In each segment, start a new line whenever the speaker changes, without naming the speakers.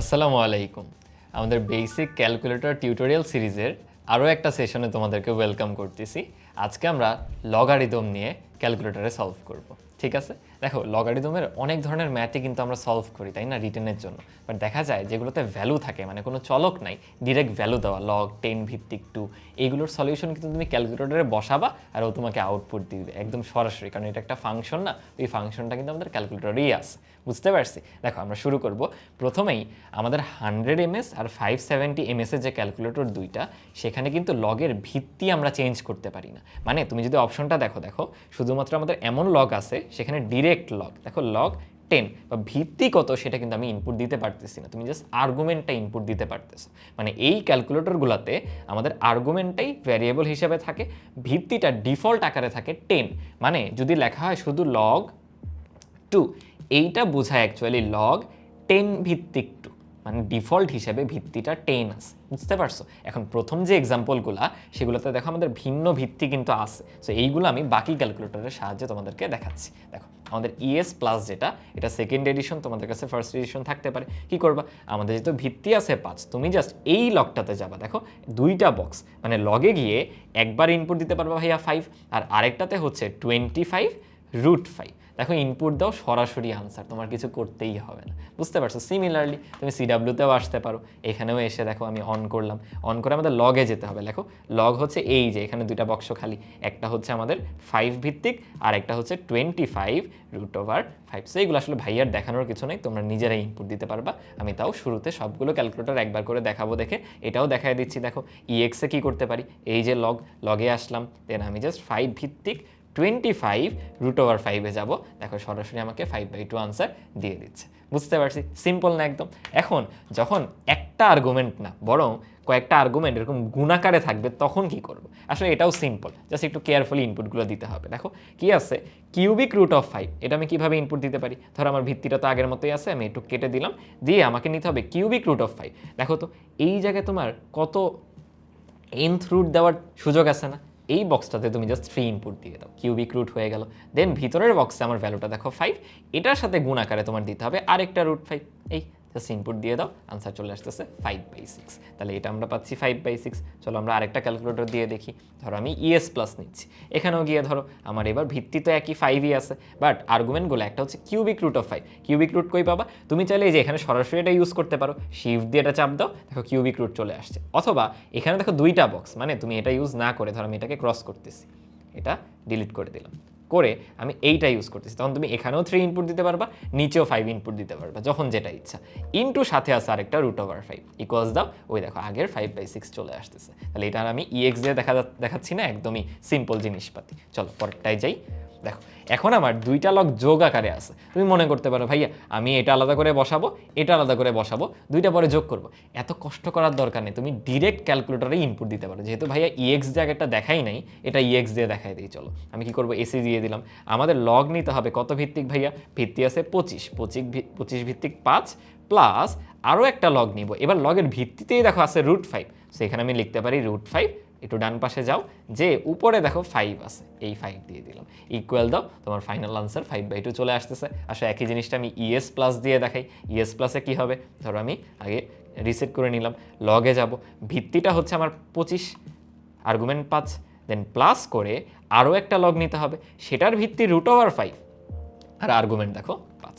আসসালামু আলাইকুম। আমাদের বেসিক ক্যালকুলেটর টিউটোরিয়াল সিরিজের আরও একটা সেশনে তোমাদেরকে ওয়েলকাম করতেছি। আজকে আমরা লগারিদম নিয়ে ক্যালকুলেটরে সলভ করব, ঠিক আছে? দেখো লগারিদমের অনেক ধরনের ম্যাথই কিন্তু আমরা সলভ করি, তাই না? রিটেনের জন্য। বাট দেখা যায় যেগুলোতে ভ্যালু থাকে মানে কোনো চলক নাই ডিরেক্ট ভ্যালু দেওয়া লগ টেন ভিত্তিক টু এইগুলোর সলিউশন কিন্তু তুমি ক্যালকুলেটরে বসাবা আর ও তোমাকে আউটপুট দিবে, একদম সরাসরি। কারণ এটা একটা ফাংশন না ওই ফাংশনটা কিন্তু আমাদের ক্যালকুলেটরেই আছে। বুঝতে পারছি? দেখো, আমরা শুরু করব। প্রথমেই আমাদের হান্ড্রেড এমএস আর ফাইভ সেভেন্টি এমএসের যে ক্যালকুলেটর দুইটা, সেখানে কিন্তু লগের ভিত্তি আমরা চেঞ্জ করতে পারি না। মানে তুমি যদি অপশনটা দেখো দেখো, শুধুমাত্র আমাদের এমন লগ আছে, সেখানে ডিরেক্ট লগ দেখো লগ টেন বা ভিত্তি কত সেটা কিন্তু আমি ইনপুট দিতে পারতেছি না। তুমি জাস্ট আর্গুমেন্টটা ইনপুট দিতে পারতেছো। মানে এই ক্যালকুলেটরগুলোতে আমাদের আর্গুমেন্টটাই ভ্যারিয়েবল হিসেবে থাকে, ভিত্তিটা ডিফল্ট আকারে থাকে টেন মানে যদি লেখা হয় শুধু লগ টু এইটা বোঝায় অ্যাকচুয়ালি লগ টেন ভিত্তিক টু মানে ডিফল্ট হিসেবে ভিত্তিটা টেন আছে। বুঝতে পারছ? এখন প্রথম যে এক্সাম্পলগুলা সেগুলোতে দেখো আমাদের ভিন্ন ভিত্তি কিন্তু আছে। সো এইগুলো আমি বাকি ক্যালকুলেটরের সাহায্যে তোমাদেরকে দেখাচ্ছি। দেখো আমাদের ইএস প্লাস যেটা, এটা সেকেন্ড এডিশন তোমাদের কাছে ফার্স্ট এডিশন থাকতে পারে। কি করবা? আমাদের যেহেতু ভিত্তি আছে পাঁচ, তুমি জাস্ট এই লকটাতে যাবা। দেখো, দুইটা বক্স মানে লগে গিয়ে একবার ইনপুট দিতে পারবা ভাইয়া ফাইভ আর আরেকটাতে হচ্ছে টোয়েন্টি ফাইভ রুট ফাইভ দেখো ইনপুট দাও, সরাসরি আনসার তোমার কিছু করতেই হবে না। বুঝতে পারছ? সিমিলারলি তুমি সিডাব্লিউতেও আসতে পারো। এখানেও এসে দেখো আমি অন করলাম। অন করে আমাদের লগে যেতে হবে। দেখো লগ হচ্ছে এই যে, এখানে দুইটা বক্স খালি। একটা হচ্ছে আমাদের ফাইভ ভিত্তিক, আর একটা হচ্ছে twenty five root over five so এইগুলো আসলে ভাইয়ার দেখানোর কিছু নেই, তোমরা নিজেরাই ইনপুট দিতে পারবা। আমি তাও শুরুতে সবগুলো ক্যালকুলেটর একবার করে দেখাবো দেখে, এটাও দেখায় দিচ্ছি। দেখো ইএক্সে কী করতে পারি? এই যে লগ লগে আসলাম। দেন আমি জাস্ট ফাইভ ভিত্তিক টোয়েন্টি ফাইভ রুট ওভার ফাইভে যাব। দেখো সরাসরি আমাকে ফাইভ বাই টু আনসার দিয়ে দিচ্ছে। বুঝতে পারছি? সিম্পল না একদম। এখন যখন একটা আর্গুমেন্ট না, বরং কয়েকটা আর্গুমেন্ট এরকম গুণাকারে থাকবে, তখন কি করব? আসলে এটাও সিম্পল জাস্ট একটু কেয়ারফুলি ইনপুটগুলো দিতে হবে। দেখো, কি আছে? কিউবিক রুট অফ ফাইভ এটা আমি কীভাবে ইনপুট দিতে পারি? ধরো আমার ভিত্তিটা তো আগের মতোই আছে, আমি একটু কেটে দিলাম। দিয়ে আমাকে নিতে হবে কিউবিক রুট অফ ফাইভ দেখো তো, এই জায়গায় তোমার কত এনথ রুট দেওয়ার সুযোগ আছে না? এই বক্সটাতে তুমি জাস্ট থ্রি ইনপুট দিয়ে দাও। কিউবিক রুট হয়ে গেল। দেন ভিতরের বক্সে আমার ভ্যালুটা দেখো ফাইভ এটার সাথে গুণ আকারে তোমার দিতে হবে আরেকটা রুট ফাইভ এই জাস্ট ইনপুট দিয়ে দাও আনসার চলে আসতেছে ফাইভ বাই সিক্স তাহলে এটা আমরা পাচ্ছি ফাইভ বাই সিক্স চলো আমরা আরেকটা ক্যালকুলেটর দিয়ে দেখি। ধরো আমি ইএস প্লাস নিচ্ছি। এখানেও গিয়ে ধরো আমার এবার ভিত্তি তো একই ফাইভই আছে। বাট আর্গুমেন্টগুলো একটা হচ্ছে cubic root of five cubic root কই পাবা? তুমি চাইলে এই যে এখানে সরাসরি এটা ইউজ করতে পারো। শিফট দিয়ে এটা চাপ দাও। দেখো কিউবিক রুট চলে আসছে। অথবা এখানে দেখো দুইটা বক্স মানে তুমি এটা ইউজ না করে ধরো আমি এটাকে ক্রস করতেছি। এটা ডিলিট করে দিলাম। করে আমি এইটা ইউজ করতেছি। তখন তুমি এখানেও থ্রি ইনপুট দিতে পারবা, নিচেও ফাইভ ইনপুট দিতে পারবা, যখন যেটা ইচ্ছা। ইনটু সাথে আছে আরেকটা রুট ওভার ফাইভ ইকুয়ালস দাও ওই দেখো, আগের ফাইভ বাই সিক্স চলে আসতেছে। তাহলে এটা আমি ইএক্স দিয়ে দেখা দেখাচ্ছি না, একদমই সিম্পল জিনিসপাতি। চলো পরেরটাই যাই। দেখো, এখন আমার দুইটা লক যোগ আকারে আছে। তুমি মনে করতে পারো, ভাইয়া, আমি এটা আলাদা করে বসাবো, এটা আলাদা করে বসাবো, দুইটা পরে যোগ করব। এত কষ্ট করার দরকার নেই। তুমি ডিরেক্ট ক্যালকুলেটরে ইনপুট দিতে পারো। যেহেতু ভাইয়া ইএক্স জায়গাটা দেখাই নাই, এটা ইএক্স দিয়ে দেখাই দিই, চলো। আমি কি করব? এসি দিয়ে দিলাম। আমাদের লগ নিতে হবে কত ভিত্তিক, ভাইয়া? ভিত্তি আছে পঁচিশ। পঁচিশ পঁচিশ ভিত্তিক পাঁচ প্লাস আরও একটা লগ নিব। এবার লগের ভিত্তিতেই দেখো আছে রুট ফাইভ সেখানে আমি লিখতে পারি রুট ফাইভ একটু ডান পাশে যাও, যে উপরে দেখো ফাইভ আছে, এই ফাইভ দিয়ে দিলাম। ইকুয়াল দাও, তোমার final answer five by two চলে আসতেছে। আসলে একই জিনিসটা আমি ইএস প্লাস দিয়ে দেখাই। ইএস প্লাসে কী হবে? ধরো আমি আগে রিসেট করে নিলাম লগে যাব। ভিত্তিটা হচ্ছে আমার পঁচিশ আর্গুমেন্ট পাঁচ দেন প্লাস করে আরও একটা লগ নিতে হবে। সেটার ভিত্তি রুট ওভার ফাইভ আর আর্গুমেন্ট দেখো পাঁচ।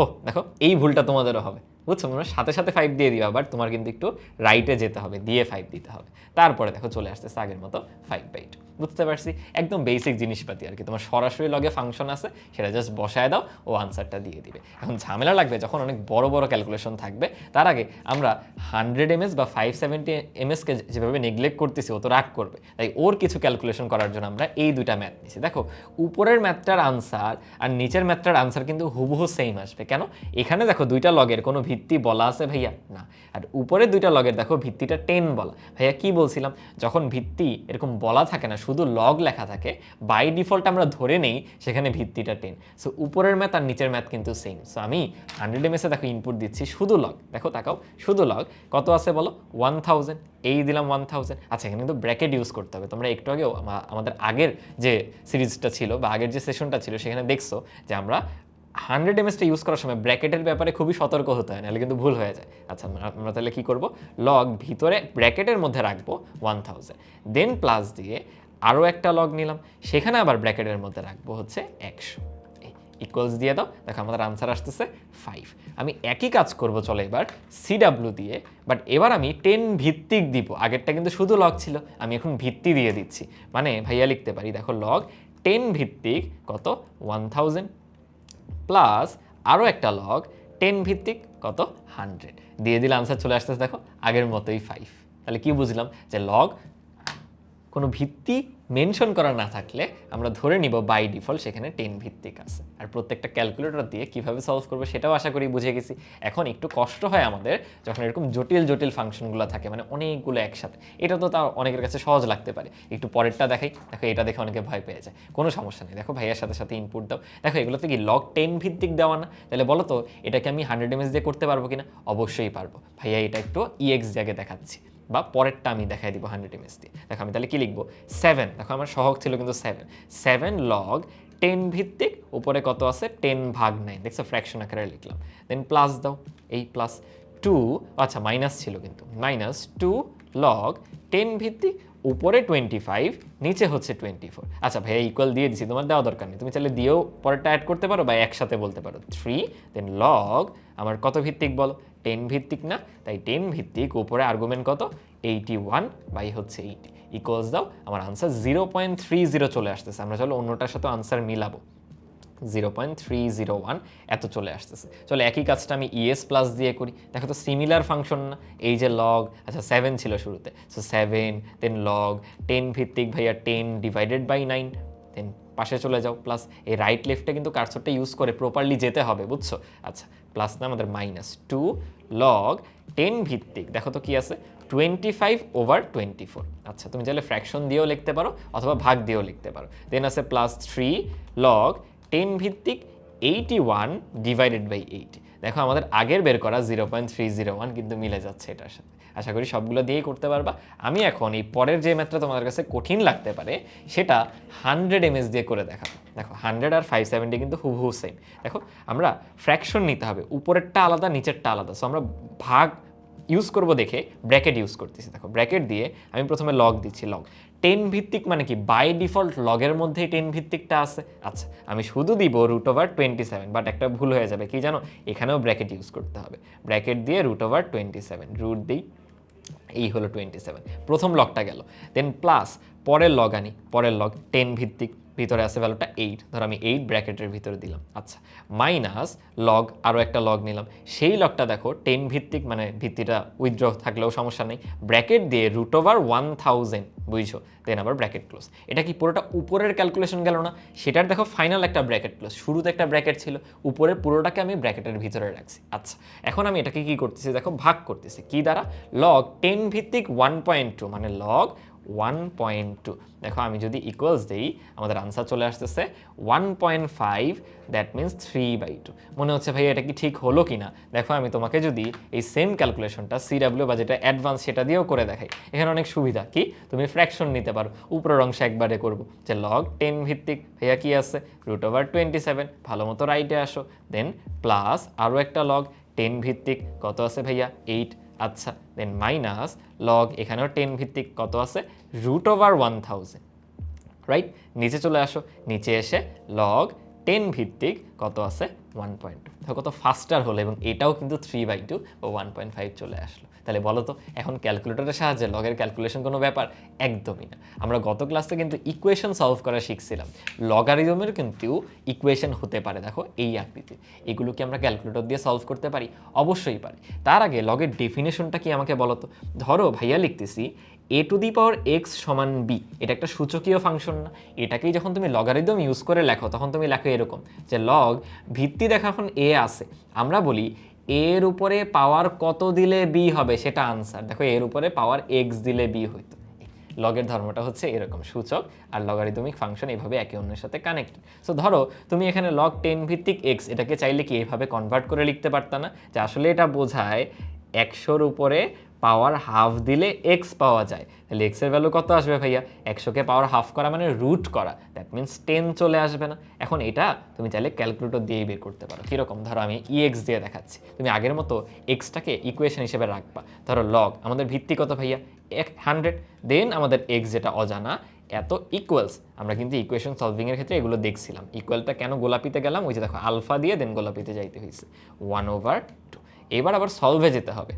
ও, দেখো, এই ভুলটা তোমাদেরও হবে। বুঝছ? তোমরা সাথে সাথে ফাইভ দিয়ে দিবা বাট তোমার কিন্তু একটু রাইটে যেতে হবে, দিয়ে ফাইভ দিতে হবে। তারপরে দেখো চলে আসতেছে আগের মতো ফাইভ বাই টু বুঝতে পারছি? একদম বেসিক জিনিসপাতি আর কি। তোমার সরাসরি লগে ফাংশন আছে, সেটা জাস্ট বসায় দাও, ও আনসারটা দিয়ে দিবে। এখন ঝামেলা লাগবে, যখন অনেক বড় বড় ক্যালকুলেশন থাকবে, তার আগে আমরা হান্ড্রেড এমএস বা ফাইভ সেভেন্টি এমএসকে যেভাবে নেগলেক্ট করতেছি, ও তো রাগ করবে। তাই ওর কিছু ক্যালকুলেশন করার জন্য আমরা এই দুইটা ম্যাথ নিছি। দেখো, উপরের ম্যাথটার আনসার আর নিচের ম্যাথটার আনসার কিন্তু হুবহু সেম আসবে। কেন? এখানে দেখো দুইটা লগের কোনো ভিত্তি বলা আছে ভাইয়া? না। আর উপরে দুইটা লগের দেখো, ভিত্তিটা টেন বলা। ভাইয়া, কি বলছিলাম? যখন ভিত্তি এরকম বলা থাকে না, শুধু লগ লেখা থাকে বাই ডিফল্ট আমরা ধরে নেই সেখানে ভিত্তিটা টেন সো উপরের ম্যাথ আর নিচের ম্যাথ কিন্তু সেম সো আমি হান্ড্রেড এমএসে দেখো ইনপুট দিচ্ছি, শুধু লগ দেখো, তাকাও, শুধু লগ কত আছে বলো? ওয়ান থাউজেন্ড এই দিলাম ওয়ান থাউজেন্ড আচ্ছা এখানে কিন্তু ব্র্যাকেট ইউজ করতে হবে। তোমরা একটু আগেও আমাদের আগের যে সিরিজটা ছিল বা আগের যে সেশনটা ছিল, সেখানে দেখছ যে আমরা হান্ড্রেড এমএসটা ইউজ করার সময় ব্র্যাকেটের ব্যাপারে খুবই সতর্ক হতে হয়, নাহলে কিন্তু ভুল হয়ে যায়। আচ্ছা আমরা- তাহলে কি করব? লগ ভিতরে ব্র্যাকেটের মধ্যে রাখব ওয়ান থাউজেন্ড দেন প্লাস দিয়ে আরও একটা লগ নিলাম। সেখানে আবার ব্র্যাকেটের মধ্যে রাখব হচ্ছে একশো। ইকুয়ালস দিয়ে দাও। দেখো আমাদের আনসার আসতেছে ফাইভ আমি একই কাজ করব, চলো এবার সিডাব্লিউ দিয়ে। বাট এবার আমি টেন ভিত্তিক দিব। আগেরটা কিন্তু শুধু লগ ছিল। আমি এখন ভিত্তি দিয়ে দিচ্ছি। মানে ভাইয়া লিখতে পারি, দেখো লগ টেন ভিত্তিক কত? ওয়ান থাউজেন্ড প্লাস আরও একটা লগ টেন ভিত্তিক কত? হান্ড্রেড দিয়ে দিলে আনসার চলে আসতেছে দেখো, আগের মতোই ফাইভ তাহলে কি বুঝলাম? যে লগ কোনো ভিত্তি মেনশন করা না থাকলে আমরা ধরে নিব বাই ডিফল্ট সেখানে টেন ভিত্তিক আছে। আর প্রত্যেকটা ক্যালকুলেটর দিয়ে কীভাবে সলভ করব সেটাও আশা করি বুঝে গেছি। এখন একটু কষ্ট হয় আমাদের যখন এরকম জটিল জটিল ফাংশনগুলো থাকে মানে অনেকগুলো একসাথে। এটা তো তাও অনেকের কাছে সহজ লাগতে পারে। একটু পরেরটা দেখাই। দেখো এটা দেখে অনেকে ভয় পেয়ে যায়। কোনো সমস্যা নেই। দেখো ভাইয়ের সাথে সাথে ইনপুট দাও। দেখো এগুলোতে কি লগ টেন ভিত্তিক দেওয়া না? তাহলে বলো তো, এটাকে আমি হান্ড্রেড এমএস দিয়ে করতে পারব কিনা? অবশ্যই পারব। ভাইয়া এটা একটু ইএক্স জায়গায় দেখাচ্ছি। বা পরেরটা আমি দেখাই দিব হান্ড্রেড এমএস দিয়ে দেখো, আমি তাহলে কি লিখব? সেভেন দেখো, আমার সহগ ছিল কিন্তু সেভেন সেভেন লগ টেন ভিত্তিক, উপরে কত আছে? টেন ভাগ নাইন দেখছ ফ্র্যাকশন আকারে লিখলাম। দেন প্লাস দাও এই প্লাস টু আচ্ছা মাইনাস ছিল কিন্তু। মাইনাস টু লগ টেন ভিত্তিক, উপরে টোয়েন্টি ফাইভ নিচে হচ্ছে টোয়েন্টি ফোর আচ্ছা ভাইয়া ইকুয়াল দিয়ে দিচ্ছি তোমার দেওয়া দরকার নেই। তুমি চাইলে দিয়েও পরেরটা অ্যাড করতে পারো বা একসাথে বলতে পারো। থ্রি দেন লগ আমার কত ভিত্তিক বলো? টেন ভিত্তিক না, তাই টেন ভিত্তিক উপরে আর্গুমেন্ট কত? এইটি ওয়ান বাই হচ্ছে এইটি ইকুয়ালস দাও, আমার answer zero point three zero চলে আসতেছে। আমরা চলো অন্যটার সাথে answer মিলাবো। Zero point three zero one এত চলে আসতেছে। চলো একই কাজটা আমি ইএস প্লাস দিয়ে করি। দেখো তো সিমিলার ফাংশন না। এই যে লগ আচ্ছা সেভেন ছিল শুরুতে। So seven then log ten ভিত্তিক ভাইয়া ten divided by nine then পাশে চলে যাও প্লাস এই রাইট লেফটে কিন্তু কার্সরটা ইউজ করে প্রপারলি যেতে হবে, বুঝছ? আচ্ছা প্লাস না আমাদের মাইনাস টু লগ টেন ভিত্তিক। দেখো তো কি আছে? Twenty five over twenty four আচ্ছা তুমি চাইলে ফ্র্যাকশন দিয়েও লিখতে পারো, অথবা ভাগ দিয়েও লিখতে পারো। দেন আছে প্লাস থ্রি লগ টেন ভিত্তিক eighty one divided by eight দেখো, আমাদের আগের বের করা zero point three zero one কিন্তু মিলে যাচ্ছে এটার সাথে। আশা করি সবগুলো দিয়েই করতে পারবা। আমি এখন এই পরের যে ম্যাথটা তোমাদের কাছে কঠিন লাগতে পারে, সেটা হান্ড্রেড এমএস দিয়ে করে দেখাবো। দেখো হান্ড্রেড আর ফাইভ সেভেন্টি কিন্তু হুবহু সেম দেখো, আমরা ফ্র্যাকশন নিতে হবে, উপরেরটা আলাদা, নিচেরটা আলাদা। সো আমরা ভাগ ইউজ করব দেখে ব্র্যাকেট ইউজ করতেছি। দেখো ব্র্যাকেট দিয়ে আমি প্রথমে লগ দিচ্ছি লগ টেন ভিত্তিক মানে কি? বাই ডিফল্ট লগের মধ্যেই টেন ভিত্তিকটা আছে। আচ্ছা আমি শুধু দিব root over twenty seven but একটা ভুল হয়ে যাবে। কি জানো? এখানেও ব্র্যাকেট ইউজ করতে হবে। ব্র্যাকেট দিয়ে root over twenty seven root দিই এই হলো টোয়েন্টি সেভেন প্রথম লগটা গেল। দেন প্লাস পরের লগ আনি, পরের লগ টেন ভিত্তিক। ভিতরে আছে ভ্যালুটা এইট ধর আমি এইট ব্র্যাকেটের ভিতরে দিলাম। আচ্ছা মাইনাস লগ আরও একটা লগ নিলাম। সেই লগটা দেখো টেন ভিত্তিক মানে ভিত্তিটা উইথড্র থাকলেও সমস্যা নেই। ব্র্যাকেট দিয়ে রুট ওভার ওয়ান থাউজেন্ড বুঝছ? দেন আবার ব্র্যাকেট ক্লোজ এটা কি পুরোটা উপরের ক্যালকুলেশন গেল না? সেটার দেখো ফাইনাল একটা ব্র্যাকেট ক্লোজ শুরুতে একটা ব্র্যাকেট ছিল, উপরের পুরোটাকে আমি ব্র্যাকেটের ভিতরে রাখছি। আচ্ছা এখন আমি এটাকে কি করতেছি? দেখো, ভাগ করতেছি। কি দ্বারা? লগ টেন ভিত্তিক ওয়ান পয়েন্ট টু মানে লগ ওয়ান পয়েন্ট টু দেখো, আমি যদি ইকুয়ালস দিই, আমাদের আনসার চলে আসতেছে one point five that means three by two মনে হচ্ছে ভাই এটা কি ঠিক হলো কি না দেখো, আমি তোমাকে যদি এই সেম ক্যালকুলেশনটা সিডাব্লিউ বা যেটা অ্যাডভান্স সেটা দিয়েও করে দেখাই। এখানে অনেক সুবিধা। কি? তুমি ফ্র্যাকশন নিতে পারো। উপরের অংশে একবারে করব। যে লগ টেন ভিত্তিক, ভাইয়া, কি আছে? রুট ওভার টোয়েন্টি সেভেন ভালো মতো রাইটে আসো। দেন প্লাস আরও একটা লগ টেন ভিত্তিক, কত আছে ভাইয়া? এইট আচ্ছা। দেন মাইনাস লগ এখানেও টেন ভিত্তিক, কত আছে? Root over one thousand right নিচে চলে আসো, নিচে এসে লগ টেন ভিত্তিক কত আছে? ওয়ান পয়েন্ট টু কত ফাস্টার হলো এবং এটাও কিন্তু থ্রি বাই টু ও ওয়ান পয়েন্ট ফাইভ চলে আসলো। তাহলে বলো তো, এখন ক্যালকুলেটরের সাহায্যে লগের ক্যালকুলেশন কোনো ব্যাপার? একদমই না। আমরা গত ক্লাসে কিন্তু ইকুয়েশন সলভ করা শিখছিলাম। লগারিদমের কিন্তু ইকুয়েশন হতে পারে, দেখো এই আকৃতি এগুলো কি আমরা ক্যালকুলেটর দিয়ে সলভ করতে পারি? অবশ্যই পারি। তার আগে লগের ডেফিনেশনটা কি আমাকে বলো তো? ধরো ভাইয়া লিখতেছি a to the power x সমান বি এটা একটা সূচকীয় ফাংশন না। এটাকেই যখন তুমি লগারিদম ইউজ করে লেখো, তখন তুমি লেখো এরকম যে লগ ভিত্তি দেখা এখন এ আছে। আমরা বলি এর উপরে পাওয়ার কত দিলে বি হবে সেটা আনসার দেখো এর উপরে পাওয়ার এক্স দিলে বি হইতো। লগের ধর্মটা হচ্ছে এরকম, সূচক আর লগারিদমিক ফাংশন এভাবে একে অন্যের সাথে কানেক্টেড সো ধরো, তুমি এখানে লগ টেন ভিত্তিক এক্স এটাকে চাইলে কি এভাবে কনভার্ট করে লিখতে পারতা না? যে আসলে এটা বোঝায় একশোর উপরে পাওয়ার হাফ দিলে এক্স পাওয়া যায়। তাহলে এক্সের ভ্যালু কত আসবে ভাইয়া? একশোকে পাওয়ার হাফ করা মানে রুট করা। দ্যাট মিনস টেন চলে আসবে না। এখন এটা তুমি চাইলে ক্যালকুলেটর দিয়েই বের করতে পারো। কীরকম? ধরো আমি ই এক্স দিয়ে দেখাচ্ছি। তুমি আগের মতো এক্সটাকে ইকুয়েশন হিসেবে রাখবা। ধরো লগ আমাদের ভিত্তি কত ভাইয়া? এক হান্ড্রেড দেন আমাদের এক্স যেটা অজানা, এত ইকুয়ালস আমরা কিন্তু ইকুয়েশন সলভিংয়ের ক্ষেত্রে এগুলো দেখছিলাম। ইকুয়ালটা কেন গোলাপিতে গেলাম? ওই যে দেখো আলফা দিয়ে দেন গোলাপিতে যাইতে হয়েছে ওয়ান ওভার টু এবার আবার সলভে যেতে হবে।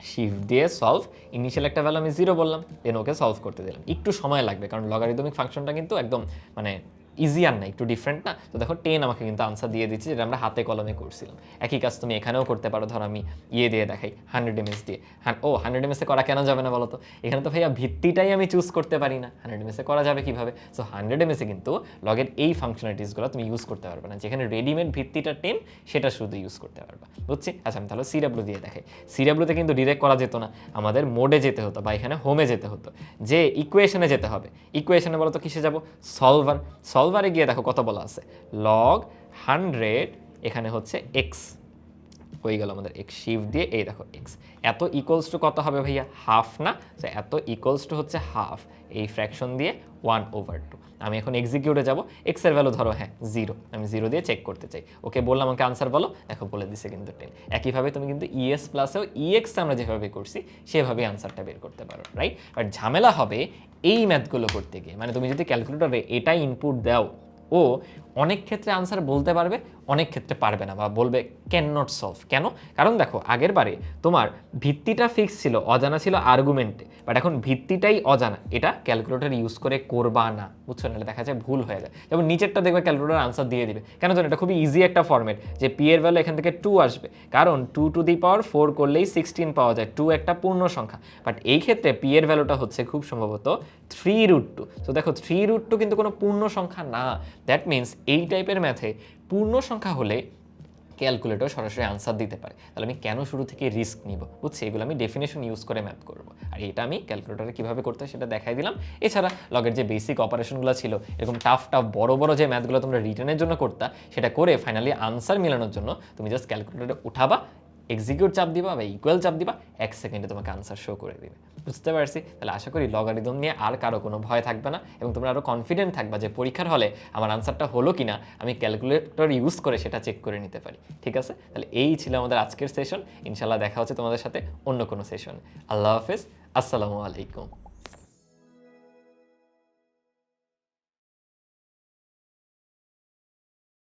শিফট দিয়ে সলভ ইনিশিয়াল একটা ভ্যালু আমি জিরো বললাম দেন ওকে সলভ করতে দিলাম। একটু সময় লাগবে, কারণ লগারিদমিক ফাংশনটা কিন্তু একদম মানে ইজি আর না, একটু ডিফারেন্ট না? তো দেখো টেন আমাকে কিন্তু আনসার দিয়ে দিচ্ছে যেটা আমরা হাতে কলমে করছিলাম। একই কাজ তুমি এখানেও করতে পারো, ধরো আমি ইয়ে দিয়ে দেখাই হান্ড্রেড এমএস দিয়ে। হ্যাঁ ও হান্ড্রেড এমএসে করা কেন যাবে না বলো তো? এখানে তো ভাইয়া ভিত্তিটাই আমি চুজ করতে পারি না। হান্ড্রেড এমএসে করা যাবে কীভাবে? সো হান্ড্রেড এমএসে কিন্তু লগের এই ফাংশনালিটিসগুলো তুমি ইউজ করতে পারবে না। যেখানে রেডিমেড ভিত্তিটা টেন সেটা শুধু ইউজ করতে পারবা। বুঝছি? আচ্ছা আমি তাহলে সিডাব্লিউ দিয়ে দেখাই। সিডাব্লিউতে কিন্তু ডিরেক্ট করা যেত না। আমাদের মোডে যেতে হতো বা এখানে হোমে যেতে হতো। যে ইকুয়েশনে যেতে হবে। ইকুয়েশনে বলো তো কিসে যাব? সলভার সলভারে গিয়ে দেখো কত বলা আছে। লগ হান্ড্রেড এখানে হচ্ছে এক্স হয়ে গেল আমাদের এক্স শিফট দিয়ে এই দেখো এক্স এত ইকুয়ালস টু কত হবে ভাইয়া? হাফ না? এত ইকুয়ালস টু হচ্ছে হাফ এই ফ্র্যাকশন দিয়ে ওয়ান ওভার টু আমি এখন এক্সিকিউটে যাব। এক্সের ভ্যালু ধরো হ্যাঁ জিরো আমি জিরো দিয়ে চেক করতে চাই। ওকে বললাম, আমাকে আনসার বলো। এখন বলে দিছে কিন্তু টেন একইভাবে তুমি কিন্তু ইএস প্লাসেও ইএক্স আমরা যেভাবে করছি, সেভাবে আনসারটা বের করতে পারো রাইট বাট ঝামেলা হবে এই ম্যাথগুলো করতে গিয়ে। মানে তুমি যদি ক্যালকুলেটরে এটাই ইনপুট দাও, ও অনেক ক্ষেত্রে আনসার বলতে পারবে, অনেক ক্ষেত্রে পারবে না বা বলবে ক্যান নট সলভ কেন? কারণ দেখো, আগের বারে তোমার ভিত্তিটা ফিক্স ছিল, অজানা ছিল আর্গুমেন্টে বাট এখন ভিত্তিটাই অজানা, এটা ক্যালকুলেটর ইউজ করে করবা না, বুঝছ? না দেখা যায় ভুল হয়ে যায়। যেমন নিচেরটা দেখবে ক্যালকুলেটর আনসার দিয়ে দিবে। কেন জানো? এটা খুবই ইজি একটা ফর্মেট যে পি এর ভ্যালু এখান থেকে টু আসবে। কারণ two to the power four করলেই সিক্সটিন পাওয়া যায় টু একটা পূর্ণ সংখ্যা। বাট এই ক্ষেত্রে পি এর ভ্যালুটা হচ্ছে খুব সম্ভবত থ্রি রুট টু তো দেখো থ্রি রুট টু কিন্তু কোনো পূর্ণ সংখ্যা না। দ্যাট মিনস এই টাইপের ম্যাথে পূর্ণ সংখ্যা হলে ক্যালকুলেটর সরাসরি আনসার দিতে পারে। তাহলে আমি কেন শুরু থেকে রিস্ক নিব? বুঝছি? এগুলো আমি ডেফিনেশন ইউজ করে ম্যাথ করব। আর এটা আমি ক্যালকুলেটরে কীভাবে করতে হয় সেটা দেখাই দিলাম। এছাড়া লগের যে বেসিক অপারেশনগুলো ছিল, এরকম টাফ টাফ বড় বড় যে ম্যাথগুলো তোমরা রিটার্নের জন্য করতা, সেটা করে ফাইনালি আনসার মেলানোর জন্য তুমি জাস্ট ক্যালকুলেটরে উঠাবা এক্সিকিউট চাপ দিবা বা ইকুয়াল চাপ দিবা, এক সেকেন্ডে তোমাকে আনসার শো করে দিবে। বুঝতে পারছি? তাহলে আশা করি লগারিদম নিয়ে আর কারও কোনো ভয় থাকবে না এবং তোমরা আরও কনফিডেন্ট থাকবা যে পরীক্ষার হলে আমার আনসারটা হলো কি না আমি ক্যালকুলেটর ইউজ করে সেটা চেক করে নিতে পারি। ঠিক আছে? তাহলে এই ছিল আমাদের আজকের সেশন ইনশাল্লাহ দেখা হচ্ছে তোমাদের সাথে অন্য কোনো সেশন আল্লাহ হাফেজ। আসসালামু আলাইকুম।